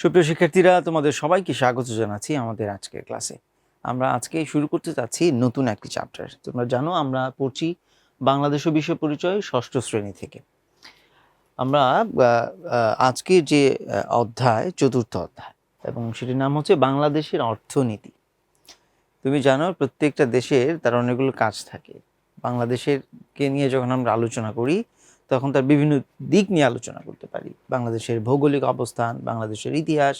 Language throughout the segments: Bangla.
সুপ্রিয় শিক্ষার্থীরা, তোমাদের সবাইকে স্বাগত জানাচ্ছি আমাদের আজকের ক্লাসে। আমরা আজকে শুরু করতে চাচ্ছি নতুন একটি চ্যাপ্টার তোমরা জানো, আমরা পড়ছি বাংলাদেশ ও বিশ্ব পরিচয় ষষ্ঠ শ্রেণি থেকে। আমরা আজকে যে অধ্যায়, চতুর্থ অধ্যায়, এবং সেটির নাম হচ্ছে বাংলাদেশের অর্থনীতি। তুমি জানো, প্রত্যেকটা দেশের তার অনেকগুলো কাজ থাকে। বাংলাদেশের কে নিয়ে যখন আমরা আলোচনা করি তখন তার বিভিন্ন দিক নিয়ে আলোচনা করতে পারি। বাংলাদেশের ভৌগোলিক অবস্থান, বাংলাদেশের ইতিহাস।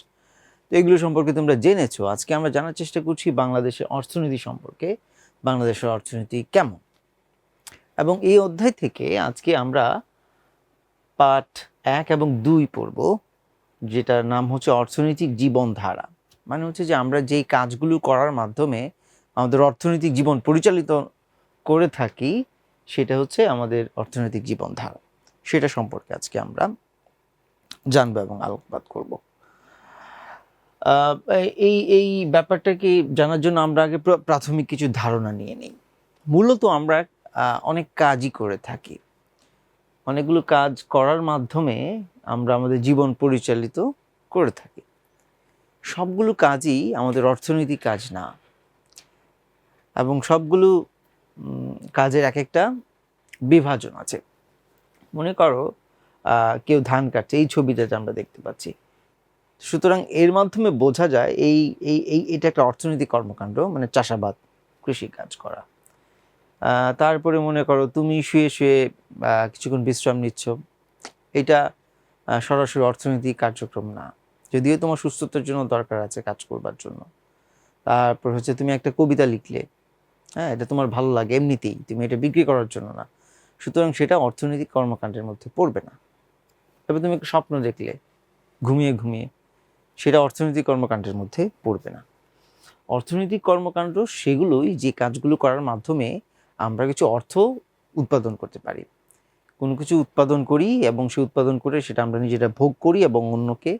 তো এগুলো সম্পর্কে তোমরা জেনেছো। আজকে আমরা জানার চেষ্টা করছি বাংলাদেশের অর্থনীতি সম্পর্কে, বাংলাদেশের অর্থনীতি কেমন? এবং এই অধ্যায় থেকে আজকে আমরা পাঠ এক এবং দুই পড়ব, যেটার নাম হচ্ছে অর্থনৈতিক জীবনধারা। মানে হচ্ছে যে আমরা যেই কাজগুলো করার মাধ্যমে আমাদের অর্থনৈতিক জীবন পরিচালিত করে থাকি সেটা হচ্ছে আমাদের অর্থনৈতিক জীবনধারা। সেটা সম্পর্কে আজকে আমরা জানব এবং আলোকপাত করব। এই এই ব্যাপারটাকে জানার জন্য আমরা আগে প্র- প্রাথমিক কিছু ধারণা নিয়ে নিই। মূলত আমরা অনেক কাজই করে থাকি। অনেকগুলো কাজ করার মাধ্যমে আমরা আমাদের জীবন পরিচালিত করে থাকি। সবগুলো কাজই আমাদের অর্থনৈতিক কাজ না। এবং সবগুলো কাজের এক একটা বিভাজন আছে। মনে করো কেউ ধান কাটছে, এই ছবিটাতে আমরা দেখতে পাচ্ছি। সুতরাং এর মাধ্যমে বোঝা যায় এই এই এই, এটা একটা অর্থনৈতিক কর্মকাণ্ড মানে চাষাবাদ, কৃষি কাজ করা। তারপরে মনে করো, তুমি শুয়ে শুয়ে কিছুক্ষণ বিশ্রাম নিচ্ছ। এটা সরাসরি অর্থনৈতিক কার্যক্রম না। যদিও তোমার সুস্থতার জন্য দরকার আছে কাজ করবার জন্য। তারপর হচ্ছে তুমি একটা কবিতা লিখলে। হ্যাঁ এটা তোমার ভালো লাগে এমনিতেই, তুমি এটা বিক্রি করার জন্য না। সুতরাং সেটা অর্থনৈতিক কর্মকাণ্ডের মধ্যে পড়বে না। তবে তুমি একটা স্বপ্ন দেখলে, ঘুমিয়ে ঘুমিয়ে, সেটা অর্থনৈতিক কর্মকাণ্ডের মধ্যে পড়বে না। অর্থনৈতিক কর্মকাণ্ড সেগুলোই যে কাজগুলো করার মাধ্যমে আমরা কিছু অর্থ উৎপাদন করতে পারি। কোনো কিছু উৎপাদন করি এবং সে উৎপাদন করে সেটা আমরা নিজেরা ভোগ করি এবং অন্যকে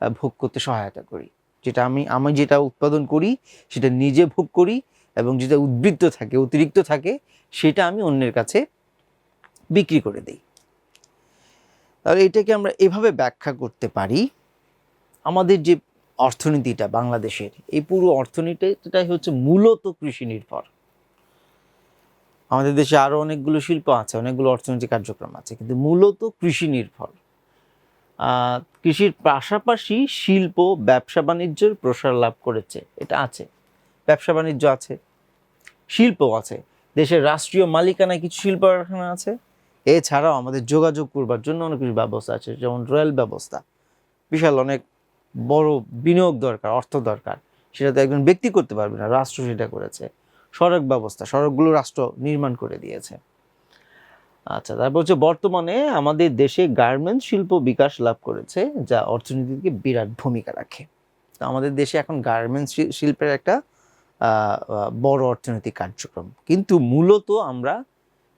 ভোগ করতে সহায়তা করি। যেটা আমি আমি যেটা উৎপাদন করি, সেটা নিজে ভোগ করি এবং যেটা উদ্বৃত্ত থাকে, অতিরিক্ত থাকে, সেটা আমি অন্যের কাছে বিক্রি করে দিই। তাহলে এটাকে আমরা এভাবে ব্যাখ্যা করতে পারি। আমাদের যে অর্থনীতিটা বাংলাদেশের, এই পুরো অর্থনীতিটাই হচ্ছে মূলত কৃষি নির্ভর। আমাদের দেশে আরও অনেকগুলো শিল্প আছে, অনেকগুলো অর্থনৈতিক কার্যক্রম আছে, কিন্তু মূলত কৃষি নির্ভর। কৃষির পাশাপাশি শিল্প, ব্যবসা বাণিজ্যের প্রসার লাভ করেছে, এটা আছে। ব্যবসা বাণিজ্য আছে শিল্প আছে। দেশের রাষ্ট্রীয় মালিকানায় কিছু শিল্প কারখানা আছে। এছাড়াও আমাদের যোগাযোগ করবার জন্য অনেক কিছু ব্যবস্থা আছে, যেমন রেল ব্যবস্থা। বিশাল অনেক বড় বিনিয়োগ দরকার, অর্থ দরকার। সেটা তো একজন ব্যক্তি করতে পারবে না, রাষ্ট্র সেটা করেছে। সড়ক ব্যবস্থা, সড়কগুলো রাষ্ট্র নির্মাণ করে দিয়েছে। আচ্ছা তারপর হচ্ছে বর্তমানে আমাদের দেশে গার্মেন্টস শিল্প বিকাশ লাভ করেছে, যা অর্থনীতিকে বিরাট ভূমিকা রাখে। তো আমাদের দেশে এখন গার্মেন্টস শিল্পের একটা বড় অর্থনৈতিক কার্যক্রম। কিন্তু মূলত আমরা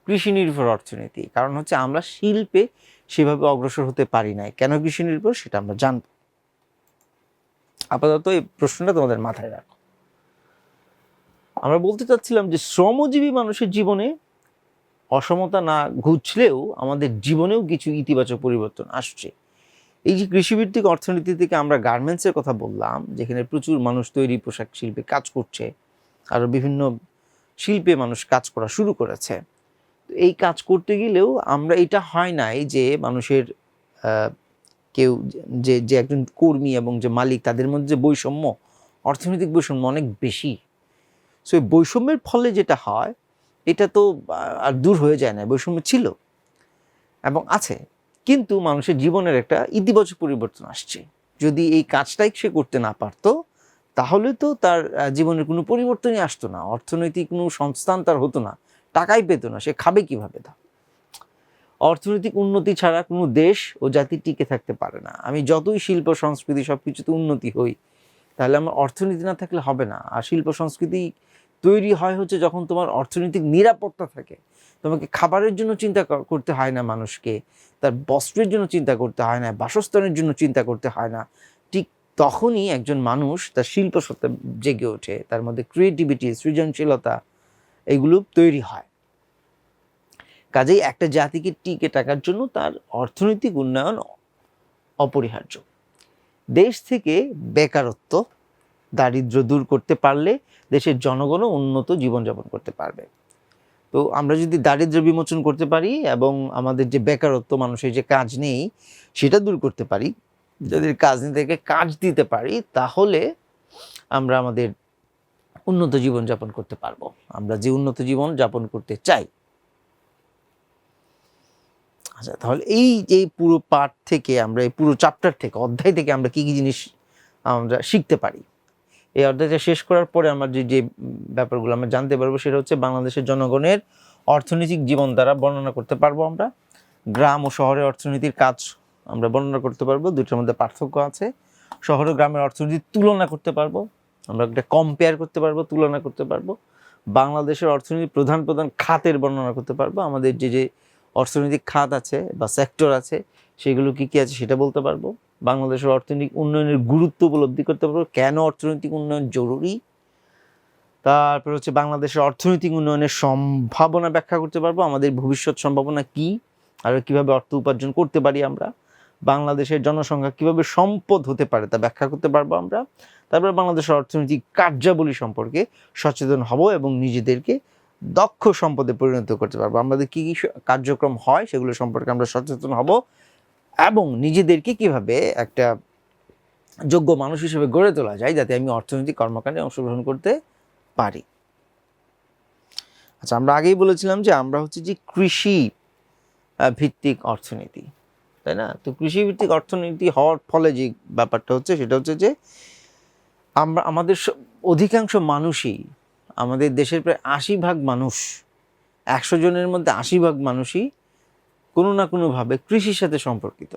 কৃষি নির্ভর অর্থনীতি, কারণ হচ্ছে আমরা শিল্পে সেভাবে অগ্রসর হতে পারি নাই। কেন কৃষি নির্ভর সেটা আমরা জানব। আপাতত এই প্রশ্নটা তোমাদের মাথায় রাখো। আমরা বলতে চাচ্ছিলাম যে শ্রমজীবী মানুষের জীবনে অসমতা না ঘুচলেও আমাদের জীবনেও কিছু ইতিবাচক পরিবর্তন আসছে। এই যে কৃষিভিত্তিক অর্থনীতি থেকে আমরা গার্মেন্টসের কথা বললাম, যেখানে প্রচুর মানুষ তৈরি পোশাক শিল্পে কাজ করছে আরও বিভিন্ন শিল্পে মানুষ কাজ করা শুরু করেছে। এই কাজ করতে গেলেও আমরা এটা হয় নাই যে মানুষের কেউ যে যে একজন কর্মী এবং যে মালিক, তাদের মধ্যে যে বৈষম্য, অর্থনৈতিক বৈষম্য অনেক বেশি। সো এই বৈষম্যের ফলে যেটা হয়, এটা তো আর দূর হয়ে যায় না, বৈষম্য ছিল এবং আছে। কিন্তু মানুষের জীবনের একটা ইতিবাচক পরিবর্তন আসছে। যদি এই কাজটাই সে করতে না পারতো, তাহলে তো তার জীবনের কোনো পরিবর্তনই আসতো না। অর্থনৈতিক কোনো সংস্থান তার হতো না। টাকাই পেতো না। সে খাবে কীভাবে তা? অর্থনৈতিক উন্নতি ছাড়া কোনো দেশ ও জাতি টিকে থাকতে পারে না। আমি যতই শিল্প, সংস্কৃতি সব কিছুতে উন্নতি হই, তাহলে আমার অর্থনীতি না থাকলে হবে না। আর শিল্প, সংস্কৃতি তৈরি হয় হচ্ছে যখন তোমার অর্থনৈতিক নিরাপত্তা থাকে। তোমাকে খাবারের জন্য চিন্তা করতে হয় না মানুষকে, তার বস্ত্রের জন্য চিন্তা করতে হয় না, বাসস্থানের জন্য চিন্তা করতে হয় না। ঠিক তখনই একজন মানুষ তার শিল্প সত্তা জেগে ওঠে, তার মধ্যে ক্রিয়েটিভিটি সৃজনশীলতা এগুলো তৈরি হয়। কাজেই একটা জাতিকে টিকে টাকার জন্য তার অর্থনৈতিক উন্নয়ন অপরিহার্য। দেশ থেকে বেকারত্ব দারিদ্র দূর করতে পারলে দেশের জনগণও উন্নত জীবনযাপন করতে পারবে। তো আমরা যদি দারিদ্র্য বিমোচন করতে পারি এবং আমাদের যে বেকারত্ব মানুষের যে কাজ নেই, সেটা দূর করতে পারি, যদি কাজ তাদেরকে কাজ দিতে পারি, তাহলে আমরা আমাদের উন্নত জীবন যাপন করতে পারব। আমরা যে উন্নত জীবন যাপন করতে চাই। আচ্ছা তাহলে এই যে পুরো পাঠ থেকে আমরা, এই পুরো চ্যাপ্টার থেকে, অধ্যায় থেকে আমরা কি কি জিনিস আমরা শিখতে পারি? এই অধ্যায়টা শেষ করার পরে আমরা যে যে ব্যাপারগুলো আমরা জানতে পারব সেটা হচ্ছে বাংলাদেশের জনগণের অর্থনৈতিক জীবন দ্বারা বর্ণনা করতে পারব আমরা। গ্রাম ও শহরের অর্থনীতির কাজ আমরা বর্ণনা করতে পারব দুটোর মধ্যে পার্থক্য আছে। শহর ও গ্রামের অর্থনীতির তুলনা করতে পারব, আমরা একটা কম্পেয়ার করতে পারব, তুলনা করতে পারব। বাংলাদেশের অর্থনীতির প্রধান প্রধান খাতের বর্ণনা করতে পারব। আমাদের যে যে অর্থনৈতিক খাত আছে বা সেক্টর আছে, সেগুলো কি কি আছে সেটা বলতে পারব। বাংলাদেশের অর্থনৈতিক উন্নয়নের গুরুত্ব উপলব্ধি করতে পারব। কেন অর্থনৈতিক উন্নয়ন জরুরি? তারপর হচ্ছে বাংলাদেশের অর্থনৈতিক উন্নয়নের সম্ভাবনা ব্যাখ্যা করতে পারব। আমাদের ভবিষ্যৎ সম্ভাবনা কি? আর কীভাবে অর্থ উপার্জন করতে পারি আমরা? বাংলাদেশের জনসংখ্যা কীভাবে সম্পদ হতে পারে তা ব্যাখ্যা করতে পারব আমরা। তারপরে বাংলাদেশের অর্থনৈতিক কার্যাবলী সম্পর্কে সচেতন হব এবং নিজেদেরকে দক্ষ সম্পদে পরিণত করতে পারব। আমাদের কি কি কার্যক্রম হয় সেগুলো সম্পর্কে আমরা সচেতন হব। এবং নিজেদেরকে কীভাবে একটা যোগ্য মানুষ হিসেবে গড়ে তোলা যায় যাতে আমি অর্থনৈতিক কর্মকাণ্ডে অংশগ্রহণ করতে পারি। আচ্ছা আমরা আগেই বলেছিলাম যে আমরা হচ্ছে যে কৃষি ভিত্তিক অর্থনীতি, তাই না? তো কৃষি ভিত্তিক অর্থনীতি হওয়ার ফলে যে ব্যাপারটা হচ্ছে সেটা হচ্ছে যে আমরা, আমাদের অধিকাংশ মানুষই আমাদের দেশের প্রায় আশি ভাগ মানুষ, একশো জনের মধ্যে আশি ভাগ মানুষই কোনো না কোনোভাবে কৃষির সাথে সম্পর্কিত।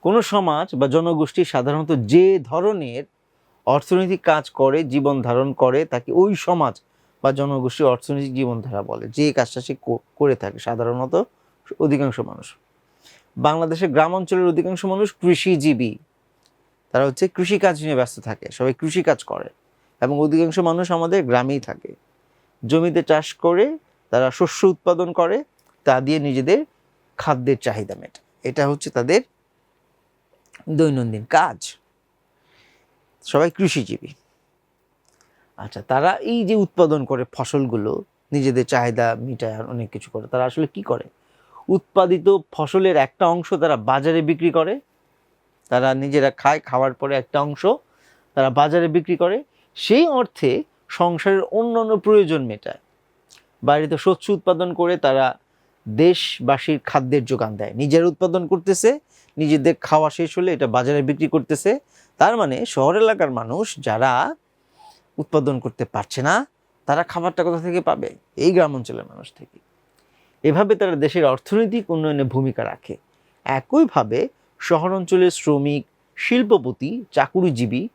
কোনো সমাজ বা জনগোষ্ঠী সাধারণত যে ধরনের অর্থনৈতিক কাজ করে, জীবন ধারণ করে, তাকে ওই সমাজ বা জনগোষ্ঠীর অর্থনৈতিক জীবনধারা বলে। যে কাজটা সে করে থাকে সাধারণত অধিকাংশ মানুষ। বাংলাদেশের গ্রাম অঞ্চলের অধিকাংশ মানুষ কৃষিজীবী। তারা হচ্ছে কৃষিকাজ নিয়ে ব্যস্ত থাকে, সবাই কৃষিকাজ করে এবং অধিকাংশ মানুষ আমাদের গ্রামেই থাকে। জমিতে চাষ করে, তারা শস্য উৎপাদন করে তা দিয়ে নিজেদের খাদ্যের চাহিদা মেটায়। এটা হচ্ছে তাদের দৈনন্দিন কাজ। সবাই কৃষিজীবী। আচ্ছা তারা এই যে উৎপাদন করে ফসলগুলো, নিজেদের চাহিদা মিটায় আর অনেক কিছু করে, তারা আসলে কি করে? উৎপাদিত ফসলের একটা অংশ তারা বাজারে বিক্রি করে, তারা নিজেরা খায়, খাওয়ার পরে একটা অংশ তারা বাজারে বিক্রি করে। সেই অর্থে সংসারের অন্যান্য প্রয়োজন মেটায়। বাড়িতে শস্য উৎপাদন করে তারা দেশবাসীর খাদ্যের যোগান দেয়। নিজের উৎপাদন করতেছে, নিজেদের খাওয়া শেষ হলে এটা বাজারে বিক্রি করতেছে। তার মানে শহর এলাকার মানুষ যারা উৎপাদন করতে পারছে না, তারা খাবারটা কোথা থেকে পাবে? এই গ্রাম অঞ্চলের মানুষ থেকে। এভাবে তারা দেশের অর্থনৈতিক উন্নয়নে ভূমিকা রাখে। একইভাবে শহর অঞ্চলের শ্রমিক, শিল্পপতি, চাকুরিজীবী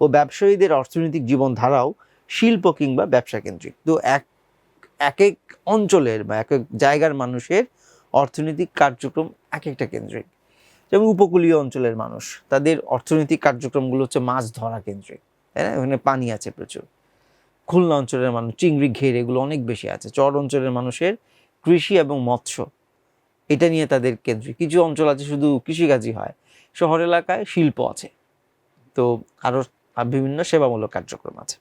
ও ব্যবসায়ীদের অর্থনৈতিক জীবনধারাও শিল্প কিংবা ব্যবসা কেন্দ্রিক। তো এক এক এক অঞ্চলের বা এক এক জায়গার মানুষের অর্থনৈতিক কার্যক্রম এক একটা কেন্দ্রিক। যেমন উপকূলীয় অঞ্চলের মানুষ, তাদের অর্থনৈতিক কার্যক্রমগুলো হচ্ছে মাছ ধরা কেন্দ্রিক না? ওখানে পানি আছে প্রচুর। খুলনা অঞ্চলের মানুষ, চিংড়ি, ঘের এগুলো অনেক বেশি আছে। চর অঞ্চলের মানুষের কৃষি এবং মৎস্য, এটা নিয়ে তাদের কেন্দ্রিক। কিছু অঞ্চল আছে শুধু কৃষিকাজই হয়, শহর এলাকায় শিল্প আছে। তো আরও বিভিন্ন সেবামূলক কার্যক্রম আছে।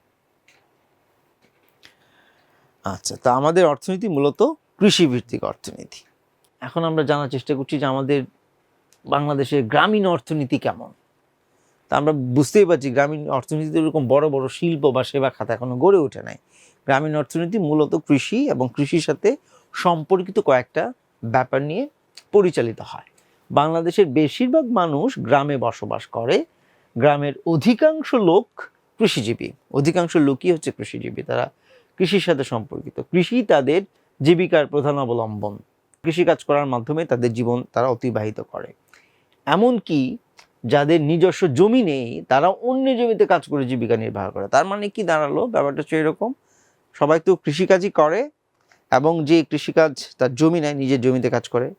আচ্ছা তা আমাদের অর্থনীতি মূলত কৃষিভিত্তিক অর্থনীতি। এখন আমরা জানার চেষ্টা করছি যে আমাদের বাংলাদেশের গ্রামীণ অর্থনীতি কেমন। তা আমরা বুঝতেই পারছি গ্রামীণ অর্থনীতিতে ওরকম বড় বড় শিল্প বা সেবা খাত এখনও গড়ে ওঠে নাই। গ্রামীণ অর্থনীতি মূলত কৃষি এবং কৃষির সাথে সম্পর্কিত কয়েকটা ব্যাপার নিয়ে পরিচালিত হয়। বাংলাদেশের বেশিরভাগ মানুষ গ্রামে বসবাস করে। গ্রামের অধিকাংশ লোক কৃষিজীবী। অধিকাংশ লোকই হচ্ছে কৃষিজীবী। তারা কৃষির সাথে সম্পর্কিত। কৃষি তাদের জীবিকার প্রধান অবলম্বন। কৃষিকাজ করার মাধ্যমে তাদের জীবন তারা অতিবাহিত করে। এমনকি যাদের নিজস্ব জমি নেই তারা অন্য জমিতে কাজ করে জীবিকা নির্বাহ করে। তার মানে কি দাঁড়াল? ব্যাপারটা হচ্ছে এরকম। সবাই তো কৃষিকাজই করে এবং যে কৃষিকাজ তার জমি নেয়, নিজের জমিতে কাজ করে।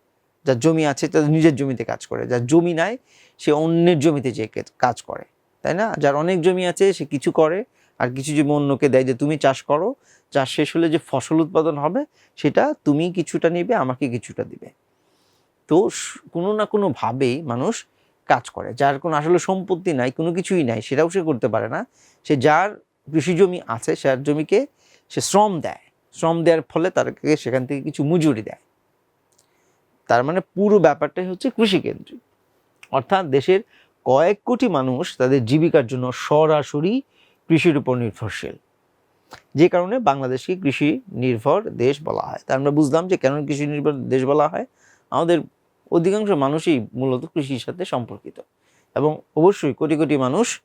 যার জমি আছে, তার নিজের জমিতে কাজ করে। যার জমি নাই, সে অন্যের জমিতে যে কাজ করে। তাই না? যার অনেক জমি আছে, সে কিছু করে। আর কিছু জমি অন্যকে দেয় যে তুমি চাষ করো চাষ শেষ হলে যে ফসল উৎপাদন হবে, সেটা তুমি কিছুটা নিবে, আমাকে কিছুটা দিবে। তো কোনো না কোনো ভাবেই মানুষ কাজ করে। যার কোনো আসলে সম্পত্তি নাই, কোনো কিছুই নাই, সেটাও সে করতে পারে না। সে যার কৃষি জমি আছে সে জমিকে সে শ্রম দেয়। শ্রম দেওয়ার ফলে তাদেরকে সেখান থেকে কিছু মজুরি দেয়। তার মানে পুরো ব্যাপারটাই হচ্ছে কৃষিকেন্দ্রিক। অর্থাৎ দেশের কয়েক কোটি মানুষ তাদের জীবিকার জন্য সরাসরি কৃষির উপর নির্ভরশীল। যে কারণে বাংলাদেশকে কৃষি নির্ভর দেশ বলা হয়। তা আমরা বুঝলাম যে কেন কৃষি নির্ভর দেশ বলা হয়? আমাদের অধিকাংশ মানুষই মূলত কৃষির সাথে সম্পর্কিত এবং অবশ্যই কোটি কোটি মানুষ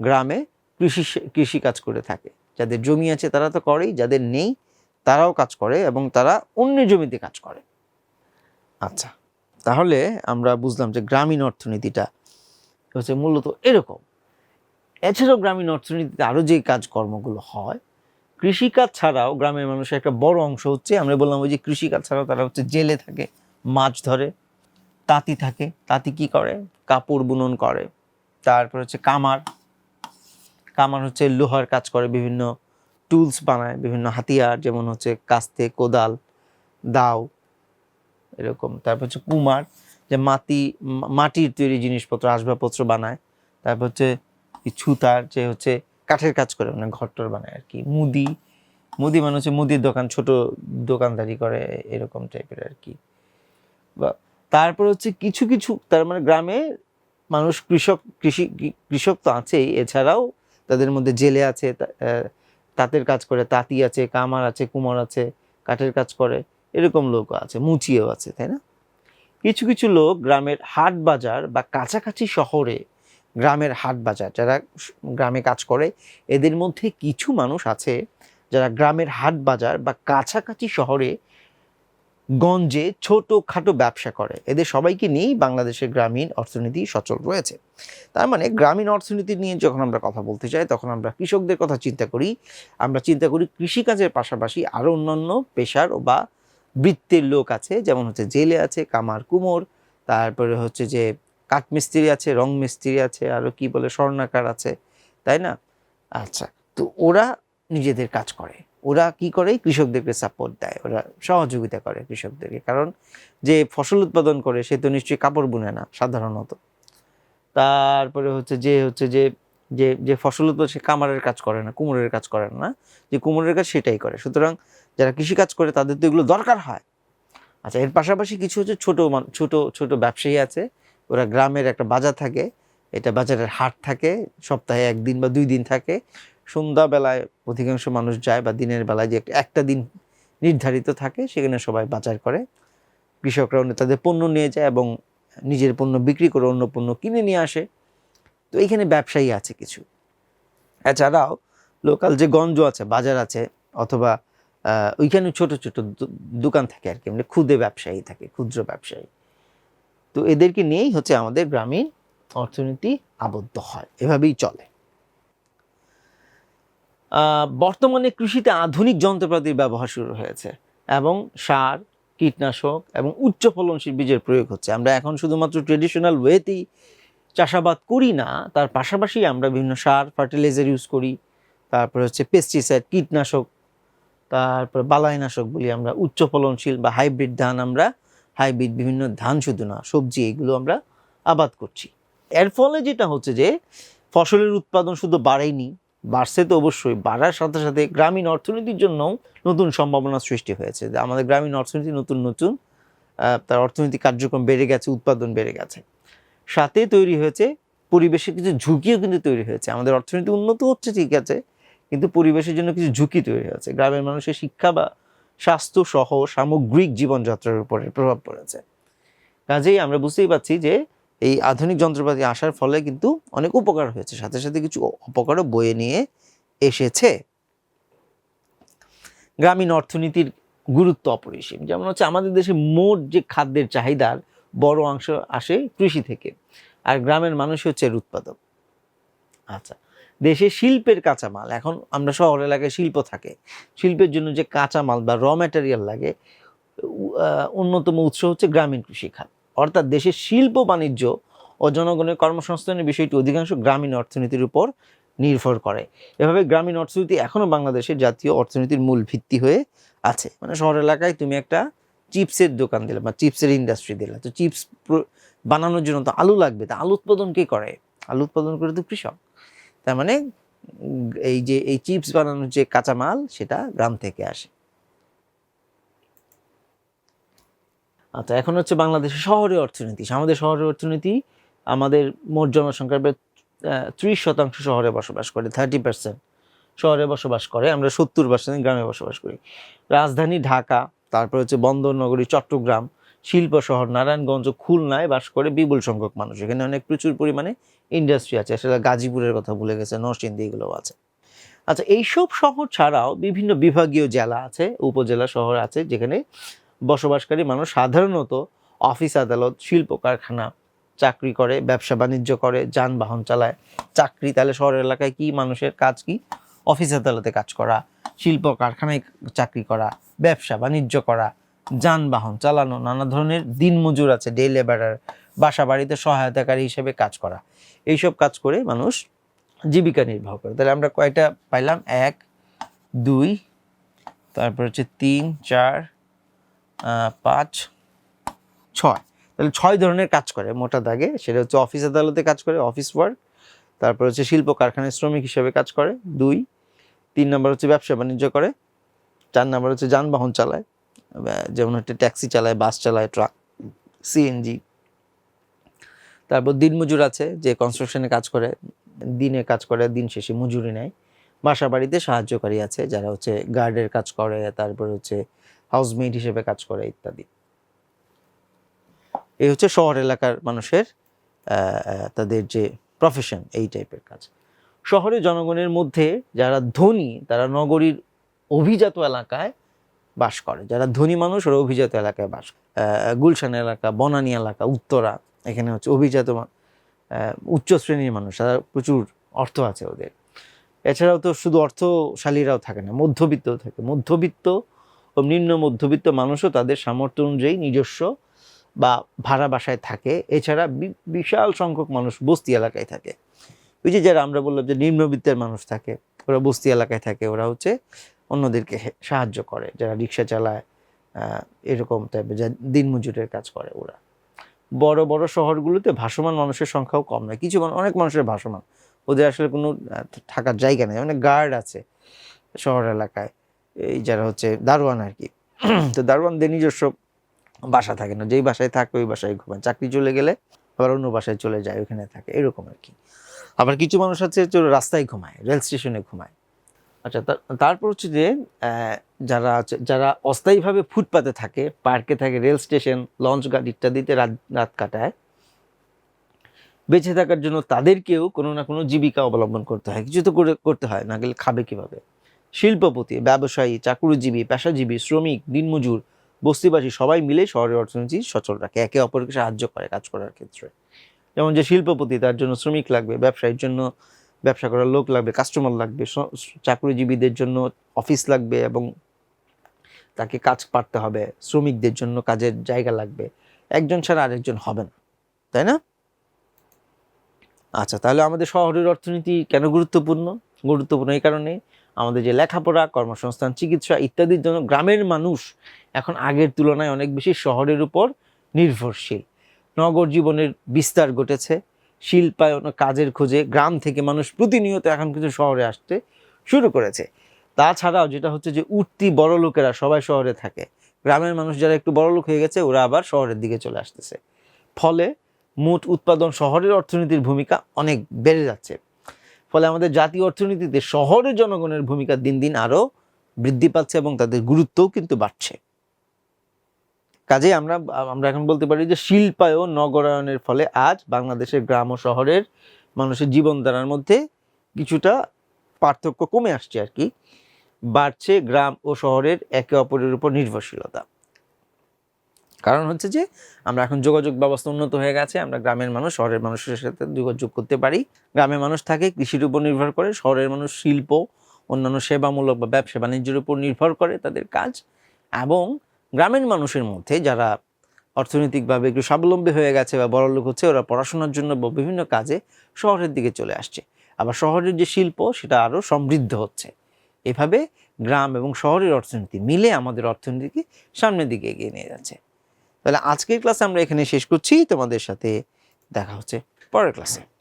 গ্রামে কৃষি কৃষি কাজ করে থাকে। যাদের জমি আছে তারা তো করেই, যাদের নেই তারাও কাজ করে এবং তারা অন্য জমিতে কাজ করে। আচ্ছা তাহলে আমরা বুঝলাম যে গ্রামীণ অর্থনীতিটা হচ্ছে মূলত এরকম। এছাড়াও গ্রামীণ অর্থনীতিতে আরও যে কাজকর্মগুলো হয়, কৃষিকাজ ছাড়াও গ্রামের মানুষের একটা বড় অংশ হচ্ছে, আমরা বললাম ওই যে কৃষিকাজ ছাড়াও তারা হচ্ছে জেলে থাকে, মাছ ধরে, তাঁতি থাকে, তাঁতি কি করে? কাপড় বুনন করে, তারপর হচ্ছে কামার কামার হচ্ছে লোহার কাজ করে, বিভিন্ন টুলস বানায়, বিভিন্ন হাতিয়ার যেমন হচ্ছে কাস্তে, কোদাল, দাও, এরকম, তারপর হচ্ছে কুমার, যে মাটি, মাটির তৈরি জিনিসপত্র, আসবাবপত্র বানায়, তারপর হচ্ছে ছুতার যে হচ্ছে কাঠের কাজ করে মানে ঘরটর বানায় আর কি। মুদি মুদি মানে হচ্ছে মুদির দোকান, ছোট দোকানদারি করে এরকম টাইপের আর কি। বা তারপর হচ্ছে কিছু কিছু, তার মানে গ্রামে মানুষ, কৃষক, কৃষি, কৃষক তো আছেই, এছাড়াও তাদের মধ্যে জেলে আছে তাঁতের কাজ করে, তাঁতি আছে, কামার আছে, কুমার আছে, কাঠের কাজ করে, এরকম লোকও আছে, মুচিও আছে, তাই না? কিছু কিছু লোক গ্রামের হাট বাজার বা কাছাকাছি শহরে গ্রামের হাট বাজার, যারা গ্রামে কাজ করে, এদের মধ্যে কিছু মানুষ আছে যারা গ্রামের হাট বাজার বা কাছাকাছি শহরে গঞ্জে ছোট খাটো ব্যবসা করে। এদের সবাইকে নিয়েই বাংলাদেশের গ্রামীণ অর্থনীতি সচল রয়েছে। তার মানে গ্রামীণ অর্থনীতি নিয়ে যখন আমরা কথা বলতে চাই তখন আমরা কৃষকদের কথা চিন্তা করি। আমরা চিন্তা করি কৃষিকাজের পাশাপাশি আরও অন্যান্য পেশার বা বৃত্তের লোক আছে, যেমন হচ্ছে জেলে আছে, কামার, কুমোর, তারপরে হচ্ছে যে কাঠমিস্ত্রি আছে, রং মিস্ত্রি আছে আরও কি বলে স্বর্ণাকার আছে, তাই না? আচ্ছা তো ওরা নিজেদের কাজ করে। ওরা কি করে? কৃষকদেরকে সাপোর্ট দেয়। ওরা সহযোগিতা করে কৃষকদেরকে। কারণ যে ফসল উৎপাদন করে, সে তো নিশ্চয়ই কাপড় বুনে না, সাধারণত। তারপরে হচ্ছে যে হচ্ছে যে যে যে ফসল উৎপাদন সে কামারের কাজ করে না, কুমোরের কাজ করে না যে কুমোরের কাজ সেটাই করে। সুতরাং যারা কৃষিকাজ করে, তাদের তো এগুলো দরকার হয়। আচ্ছা এর পাশাপাশি কিছু হচ্ছে ছোটো ছোটো, ছোট ব্যবসায়ী আছে। ওরা গ্রামের একটা বাজার থাকে, এটা বাজারের হাট থাকে, সপ্তাহে একদিন বা দুই দিন থাকে। সন্ধ্যাবেলায় অধিকাংশ মানুষ যায় বা দিনের বেলায় যে একটা- দিন নির্ধারিত থাকে, সেখানে সবাই বাজার করে। কৃষকরা অন্য তাদের পণ্য নিয়ে যায় এবং নিজের পণ্য বিক্রি করে অন্য পণ্য কিনে নিয়ে আসে। তো এইখানে ব্যবসায়ী আছে কিছু। এছাড়াও লোকাল যে গঞ্জ আছে, বাজার আছে, অথবা ওইখানে ছোট ছোট দোকান থাকে আর কি। মানে ক্ষুদে ব্যবসায়ী থাকে ক্ষুদ্র ব্যবসায়ী। তো এদেরকে নিয়েই হচ্ছে আমাদের গ্রামীণ অর্থনীতি আবদ্ধ হয়। এভাবেই চলে। বর্তমানে কৃষিতে আধুনিক যন্ত্রপাতির ব্যবহার শুরু হয়েছে এবং সার, কীটনাশক এবং উচ্চ ফলনশীল বীজের প্রয়োগ হচ্ছে। আমরা এখন শুধুমাত্র ট্রেডিশনাল ওয়েতেই চাষাবাদ করি না, তার পাশাপাশি আমরা বিভিন্ন সার ফার্টিলাইজার ইউজ করি। তারপর হচ্ছে পেস্টিসাইড কীটনাশক, তারপর বালাইনাশক বলি আমরা। উচ্চ ফলনশীল বা হাইব্রিড ধান আমরা হাইব্রিড বিভিন্ন ধান শুধু না, সবজি এগুলো আমরা আবাদ করছি। এর ফলে যেটা হচ্ছে যে, ফসলের উৎপাদন শুধু বাড়েনি, বাড়ছে তো অবশ্যই, বাড়ার সাথে সাথে গ্রামীণ অর্থনীতির জন্যও নতুন সম্ভাবনা সৃষ্টি হয়েছে। আমাদের গ্রামীণ অর্থনীতি নতুন নতুন তার অর্থনৈতিক কার্যক্রম বেড়ে গেছে, উৎপাদন বেড়ে গেছে। সাথে তৈরি হয়েছে, পরিবেশের কিছু ঝুঁকিও কিন্তু তৈরি হয়েছে। আমাদের অর্থনীতি উন্নত হচ্ছে, ঠিক আছে, কিন্তু পরিবেশের জন্য কিছু ঝুঁকি তৈরি হয়েছে। গ্রামের মানুষের শিক্ষা বা স্বাস্থ্য সহ সামগ্রিক জীবনযাত্রার উপরে প্রভাব পড়েছে। কাজেই আমরা বুঝতেই পারছি যে এই আধুনিক যন্ত্রপাতি আসার ফলে কিন্তু অনেক উপকার হয়েছে। সাথে সাথে কিছু অপকারও বয়ে নিয়ে এসেছে। গ্রামীণ অর্থনীতির গুরুত্ব অপরিসীম। যেমন হচ্ছে আমাদের দেশে মোট যে খাদ্যের চাহিদার বড় অংশ আসে কৃষি থেকে, আর গ্রামের মানুষ হচ্ছে এর উৎপাদক। আচ্ছা দেশে শিল্পের কাঁচামাল। এখন আমরা শহর এলাকায় শিল্প থাকে। শিল্পের জন্য যে কাঁচামাল বা র ম্যাটেরিয়াল লাগে অন্যতম উৎস হচ্ছে গ্রামীণ কৃষিখাত অর্থাৎ দেশের শিল্প বাণিজ্য ও জনগণের কর্মসংস্থানের বিষয়টি অধিকাংশ গ্রামীণ অর্থনীতির উপর নির্ভর করে। এভাবে গ্রামীণ অর্থনীতি এখনও বাংলাদেশের জাতীয় অর্থনীতির মূল ভিত্তি হয়ে আছে। মানে শহর এলাকায় তুমি একটা চিপসের দোকান দিলে বা চিপসের ইন্ডাস্ট্রি দিলে। তো চিপস বানানোর জন্য তো আলু লাগবে। তা আলু উৎপাদন কে করে? আলু উৎপাদন করে তো কৃষক। তার মানে এই যে, এই চিপস বানানোর যে কাঁচামাল, সেটা গ্রাম থেকে আসে। আচ্ছা এখন হচ্ছে বাংলাদেশের শহরের অর্থনীতি। আমাদের শহরের অর্থনীতি, আমাদের মোট জনসংখ্যার ত্রিশ শতাংশ শহরে বসবাস করে থার্টি পার্সেন্ট শহরে বসবাস করে, আমরা সত্তর পার্সেন্ট গ্রামে বসবাস করি। রাজধানী ঢাকা, তারপর হচ্ছে বন্দর নগরী চট্টগ্রাম শিল্প শহর, নারায়ণগঞ্জ, খুলনায় বাস করে বিপুল সংখ্যক মানুষ। এখানে অনেক প্রচুর পরিমাণে ইন্ডাস্ট্রি আছে। আসলে গাজীপুরের কথা ভুলে গেছে নরসিংদী এগুলোও আছে। আচ্ছা এইসব শহর ছাড়াও বিভিন্ন বিভাগীয় জেলা আছে, উপজেলা শহর আছে, যেখানে বসবাসকারী মানুষ সাধারণত অফিস আদালত, শিল্প কারখানা, চাকরি করে, ব্যবসা বাণিজ্য করে, যানবাহন চালায়। চাকরি, তাহলে শহর এলাকায় কি মানুষের কাজ কি? অফিস আদালতে কাজ করা, শিল্প কারখানায় চাকরি করা, ব্যবসা বাণিজ্য করা যানবাহন চালানো, নানা ধরনের দিনমজুর আছে ডে লেবারার বাসা বাড়িতে সহায়তাকারী হিসেবে কাজ করা। এইসব কাজ করে মানুষ জীবিকা নির্বাহ করে। তাহলে আমরা কয়টা পাইলাম? এক, দুই, তারপর হচ্ছে তিন, চার পাঁচ, ছয়। তাহলে ছয় ধরনের কাজ করে মোটা দাগে। সেটা হচ্ছে অফিস আদালতে কাজ করে, অফিস ওয়ার্ক, তারপর হচ্ছে শিল্প কারখানায় শ্রমিক হিসেবে কাজ করে, দুই। তিন নম্বর হচ্ছে ব্যবসা বাণিজ্য করে, চার নম্বর হচ্ছে যানবাহন চালায়। যেমন হচ্ছে ট্যাক্সি চালায়, বাস চালায় ট্রাক সিএনজি তারপর দিনমজুর আছে, যে কনস্ট্রাকশনে কাজ করে, দিনে কাজ করে, দিন শেষে মজুরি নেয়। বাসা বাড়িতে সাহায্যকারী আছে, যারা হচ্ছে গার্ডের কাজ করে, তারপর হচ্ছে হাউসমেট হিসেবে কাজ করে, ইত্যাদি। এই হচ্ছে শহর এলাকার মানুষের তাদের যে প্রফেশন এই টাইপের কাজ। শহরে জনগণের মধ্যে যারা ধনী, তারা নগরীর অভিজাত এলাকায় বাস করে। যারা ধনী মানুষ, ওরা অভিজাত এলাকায় বাস। গুলশান এলাকা, বনানী এলাকা, উত্তরা, এখানে হচ্ছে অভিজাত উচ্চ শ্রেণির মানুষ। তারা প্রচুর অর্থ আছে ওদের। এছাড়াও তো শুধু অর্থশালীরাও থাকে না, মধ্যবিত্তও থাকে। মধ্যবিত্ত ও নিম্ন মধ্যবিত্ত মানুষও তাদের সামর্থ্য অনুযায়ী নিজস্ব বা ভাড়া বাসায় থাকে। এছাড়া বিশাল সংখ্যক মানুষ বস্তি এলাকায় থাকে। ওই যে যারা আমরা বললাম যে নিম্নবিত্তের মানুষ থাকে, ওরা বস্তি এলাকায় থাকে। ওরা হচ্ছে অন্যদেরকে সাহায্য করে, যারা রিক্সা চালায় এরকম টাইপের যা দিনমজুরের কাজ করে ওরা। বড় বড় শহরগুলোতে ভাসমান মানুষের সংখ্যাও কম নয়, কিছু অনেক মানুষের ভাসমান। ওদের আসলে কোনো থাকার জায়গা নেই, অনেক গার্ড আছে শহর এলাকায়, এই যারা হচ্ছে দারোয়ান আর কি। তো দারোয়ানদের নিজস্ব বাসা থাকে না, যেই বাসায় থাকে ওই বাসায় ঘুমায়, চাকরি চলে গেলে আবার অন্য বাসায় চলে যায় ওখানে থাকে, এরকম আর কি। আবার কিছু মানুষ আছে রাস্তায় ঘুমায়, রেল স্টেশনে ঘুমায় আচ্ছা তারপর হচ্ছে যে যারা যারা অস্থায়ীভাবে ফুটপাতে থাকে, পার্কে থাকে, রেল স্টেশন, লঞ্চ ঘাট ইত্যাদিতে রাত রাত কাটায়, বেঁচে থাকার জন্য তাদেরকেও কোনো না কোনো জীবিকা অবলম্বন করতে হয়। কিছু তো করে, করতে হয়, না গেলে খাবে কীভাবে? শিল্পপতি, ব্যবসায়ী, চাকুরিজীবী, পেশাজীবী, শ্রমিক, দিনমজুর, বস্তিবাসী সবাই মিলে শহরের অর্থনীতি সচল রাখে, একে অপরকে সাহায্য করে কাজ করার ক্ষেত্রে। যেমন যে শিল্পপতি, তার জন্য শ্রমিক লাগবে, ব্যবসায়ীর জন্য ব্যবসা করার লোক লাগবে কাস্টমার লাগবে চাকুরিজীবীদের জন্য অফিস লাগবে এবং তাকে কাজ পারতে হবে, শ্রমিকদের জন্য কাজের জায়গা লাগবে। একজন ছাড়া আরেকজন হবে না, তাই না? আচ্ছা তাহলে আমাদের শহরের অর্থনীতি কেন গুরুত্বপূর্ণ? গুরুত্বপূর্ণ এই কারণে আমাদের যে লেখাপড়া, কর্মসংস্থান, চিকিৎসা ইত্যাদির জন্য গ্রামের মানুষ এখন আগের তুলনায় অনেক বেশি শহরের উপর নির্ভরশীল। নগর জীবনের বিস্তার ঘটেছে শিল্পায়ন, কাজের খোঁজে গ্রাম থেকে মানুষ প্রতিনিয়ত এখন কিন্তু শহরে আসতে শুরু করেছে। তাছাড়াও যেটা হচ্ছে যে উঠতি বড় লোকেরা সবাই শহরে থাকে। গ্রামের মানুষ যারা একটু বড় লোক হয়ে গেছে, ওরা আবার শহরের দিকে চলে আসতেছে। ফলে মোট উৎপাদন শহরের অর্থনীতির ভূমিকা অনেক বেড়ে যাচ্ছে। ফলে আমাদের জাতীয় অর্থনীতিতে শহরের জনগণের ভূমিকা দিন দিন আরও বৃদ্ধি পাচ্ছে এবং তাদের গুরুত্বও কিন্তু বাড়ছে। কাজে আমরা আমরা এখন বলতে পারি যে শিল্পায়ন, নগরায়নের ফলে আজ বাংলাদেশের গ্রাম ও শহরের মানুষের জীবনধারার মধ্যে কিছুটা পার্থক্য কমে আসছে আর কি। বাড়ছে গ্রাম ও শহরের একে অপরের উপর নির্ভরশীলতা। কারণ হচ্ছে যে, আমরা এখন যোগাযোগ ব্যবস্থা উন্নত হয়ে গেছে, আমরা গ্রামের মানুষ, শহরের মানুষের সাথে যোগাযোগ করতে পারি। গ্রামের মানুষ থাকে, কৃষির উপর নির্ভর করে, শহরের মানুষ শিল্প, অন্যান্য সেবামূলক বা ব্যবসা বাণিজ্যের উপর নির্ভর করে তাদের কাজ। এবং গ্রামের মানুষের মধ্যে যারা অর্থনৈতিকভাবে একটু স্বাবলম্বী হয়ে গেছে বা বড়লোক হচ্ছে, ওরা পড়াশোনার জন্য বা, বিভিন্ন কাজে শহরের দিকে চলে আসছে। আবার শহরের যে শিল্প, সেটা আরও সমৃদ্ধ হচ্ছে। এভাবে গ্রাম এবং শহরের অর্থনীতি মিলে আমাদের অর্থনীতিকে সামনের দিকে এগিয়ে নিয়ে যাচ্ছে। তাহলে আজকের ক্লাস আমরা এখানে শেষ করছি। তোমাদের সাথে দেখা হচ্ছে পরের ক্লাসে।